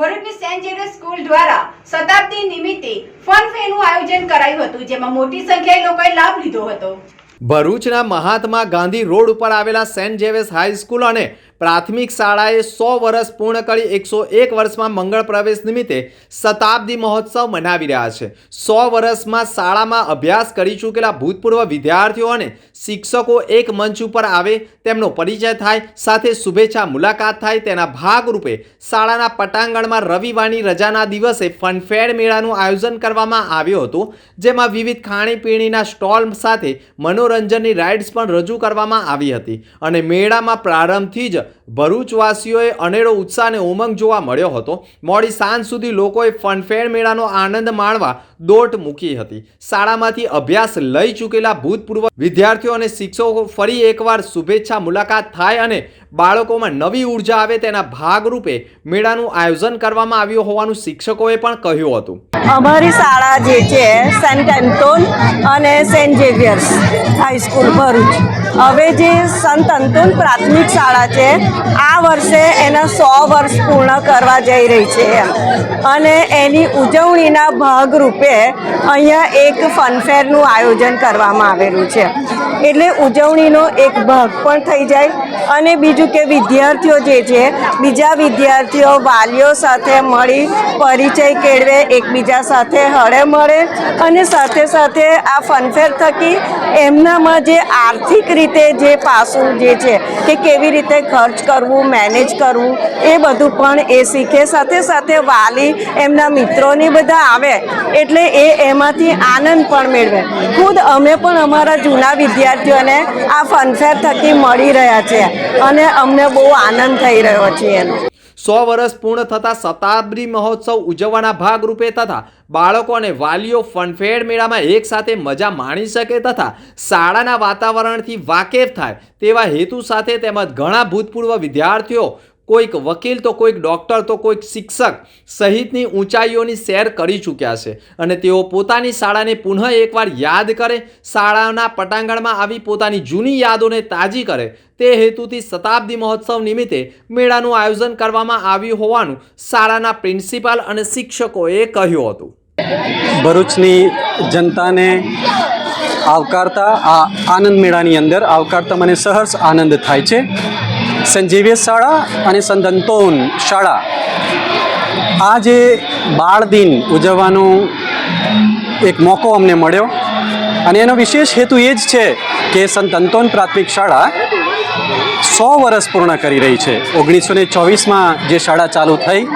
ભરૂચની Saint Xavier school દ્વારા શતાબ્દી નિમિત્તે ફન ફેરનું આયોજન કરાયું હતું, જેમાં મોટી સંખ્યાએ લોકોએ લાભ લીધો હતો. ભરૂચના મહાત્મા ગાંધી રોડ ઉપર આવેલા સેન્ટ જેવેસ હાઈસ્કૂલ અને પ્રાથમિક શાળાએ સો વર્ષ પૂર્ણ કરી એકસો એક વર્ષમાં મંગળ પ્રવેશ નિમિત્તે શતાબ્દી મહોત્સવ મનાવી રહ્યા છે. સો વર્ષમાં શાળામાં અભ્યાસ કરી ચૂકેલા ભૂતપૂર્વ વિદ્યાર્થીઓ અને શિક્ષકો એક મંચ ઉપર આવે તેમનો પરિચય થાય, સાથે શુભેચ્છા મુલાકાત થાય તેના ભાગરૂપે શાળાના પટાંગણમાં રવિવારની રજાના દિવસે ફનફેર મેળાનું આયોજન કરવામાં આવ્યું હતું, જેમાં વિવિધ ખાણીપીણીના સ્ટોલ સાથે મનોરંજનની રાઇડ્સ પણ રજૂ કરવામાં આવી હતી. અને મેળામાં પ્રારંભથી જ ભરૂચવાસીઓએ અનેરો ઉત્સાહ અને ઉમંગ જોવા મળ્યો હતો. મોડી સાંજ સુધી લોકોએ ફનફેર મેળાનો આનંદ માણવા દોટ મૂકી હતી. શાળામાંથી અભ્યાસ લઈ ચૂકેલા ભૂતપૂર્વ વિદ્યાર્થીઓ અને શિક્ષકો ફરી એકવાર શુભેચ્છા મુલાકાત થાય અને બાળકોમાં નવી ઊર્જા આવે તેના ભાગરૂપે મેળાનું આયોજન કરવામાં આવ્યું હોવાનું શિક્ષકોએ પણ કહ્યું હતું. અમારી શાળા જે છે સેન્ટ એન્ટોન અને Saint Xavier's high school Bharuch. હવે જે સંત અંતોન પ્રાથમિક શાળા છે, આ વર્ષે એના સો વર્ષ પૂર્ણ કરવા જઈ રહી છે અને એની ઉજવણીના ભાગરૂપે અહીંયા એક ફનફેરનું આયોજન કરવામાં આવેલું છે. એટલે ઉજવણીનો એક ભાગ પણ થઈ જાય. અને બીજું કે વિદ્યાર્થીઓ જે છે, બીજા વિદ્યાર્થીઓ, વાલીઓ સાથે મળી પરિચય કેળવે, એકબીજા સાથે હળે મળે અને સાથે સાથે આ ફનફેર થકી એમનામાં જે આર્થિક રીતે જે પાસું જે છે કે કેવી રીતે ખર્ચ કરવું મેનેજ કરવું, એ બધું પણ એ શીખે. સાથે સાથે વાલી એમના મિત્રોની બધા આવે એટલે એ એમાંથી આનંદ પણ મેળવે. ખુદ અમે પણ અમારા જૂના વિદ્યાર્થીઓને આ ફનફેર થકી મળી રહ્યા છે અને અમને બહુ આનંદ થઈ રહ્યો છે એનો. સો વર્ષ પૂર્ણ થતા શતાબ્દી મહોત્સવ ઉજવવાના ભાગરૂપે તથા બાળકો અને વાલીઓ ફનફેર મેળામાં એકસાથે મજા માણી શકે તથા શાળાના વાતાવરણથી વાકેફ થાય તેવા હેતુ સાથે તેમજ ઘણા ભૂતપૂર્વ વિદ્યાર્થીઓ કોઈક વકીલ તો કોઈક ડૉક્ટર તો કોઈક શિક્ષક સહિતની ઊંચાઈઓની શેર કરી ચૂક્યા છે અને તેઓ પોતાની શાળાને પુનઃ એકવાર યાદ કરે, શાળાના પટાંગણમાં આવી પોતાની જૂની યાદોને તાજી કરે. તે હેતુથી શતાબ્દી મહોત્સવ નિમિત્તે મેળાનું આયોજન કરવામાં આવ્યું હોવાનું શાળાના પ્રિન્સિપાલ અને શિક્ષકોએ કહ્યું હતું. ભરૂચની જનતાને આવકારતા આ આનંદ મેળાની અંદર આવકારતા મને સહર્ષ આનંદ થાય છે. ઝેવિયર શાળા અને સંત શાળા. આ જે બાળ દિન ઉજવવાનો એક મોકો અમને મળ્યો અને એનો વિશેષ હેતુ એ જ છે કે સંત અંતોન પ્રાથમિક શાળા સો વર્ષ પૂર્ણ કરી રહી છે. ઓગણીસો ને ચોવીસમાં જે શાળા ચાલુ થઈ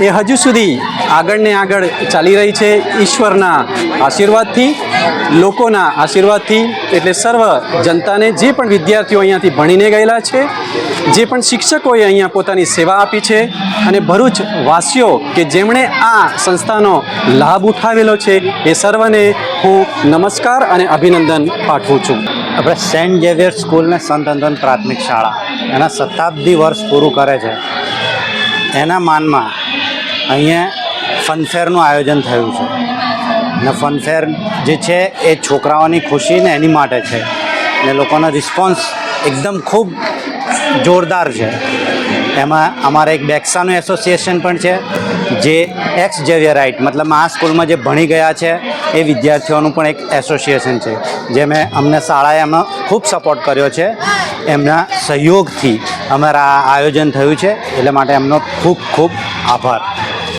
એ હજુ સુધી આગળ ને આગળ ચાલી રહી છે ઈશ્વરના આશીર્વાદથી, લોકોના આશીર્વાદથી, એટલે સર્વ જનતાને જે પણ વિદ્યાર્થીઓ અહીંયાથી ભણીને ગયેલા છે, જે પણ શિક્ષકોએ અહીંયા પોતાની સેવા આપી છે, અને ભરૂચ વાસીઓ કે જેમણે આ સંસ્થાનો લાભ ઉઠાવેલો છે, એ સર્વને હું નમસ્કાર અને અભિનંદન પાઠવું છું. આપણે સેન્ટ ઝેવિયર સ્કૂલને સંત પ્રાથમિક શાળા, એના શતાબ્દી વર્ષ પૂરું કરે છે. એના માનમાં અહીંયા ફનફેરનું આયોજન થયું છે. અને ફનફેર જે છે એ છોકરાઓની ખુશી ને એની માટે છે. ને લોકોનો રિસ્પોન્સ એકદમ ખૂબ જોરદાર છે. એમાં અમારે એક બેક્સાનું એસોસિએશન પણ છે, જે એક્સ જેવિયરાઇટ મતલબ આ સ્કૂલમાં જે ભણી ગયા છે, એ વિદ્યાર્થીઓનું પણ એક એસોસિએશન છે. જે મેં અમને શાળાએ એમનો ખૂબ સપોર્ટ કર્યો છે. એમના સહયોગથી અમારા આયોજન થયું છે. એટલે માટે એમનો ખૂબ ખૂબ આભાર.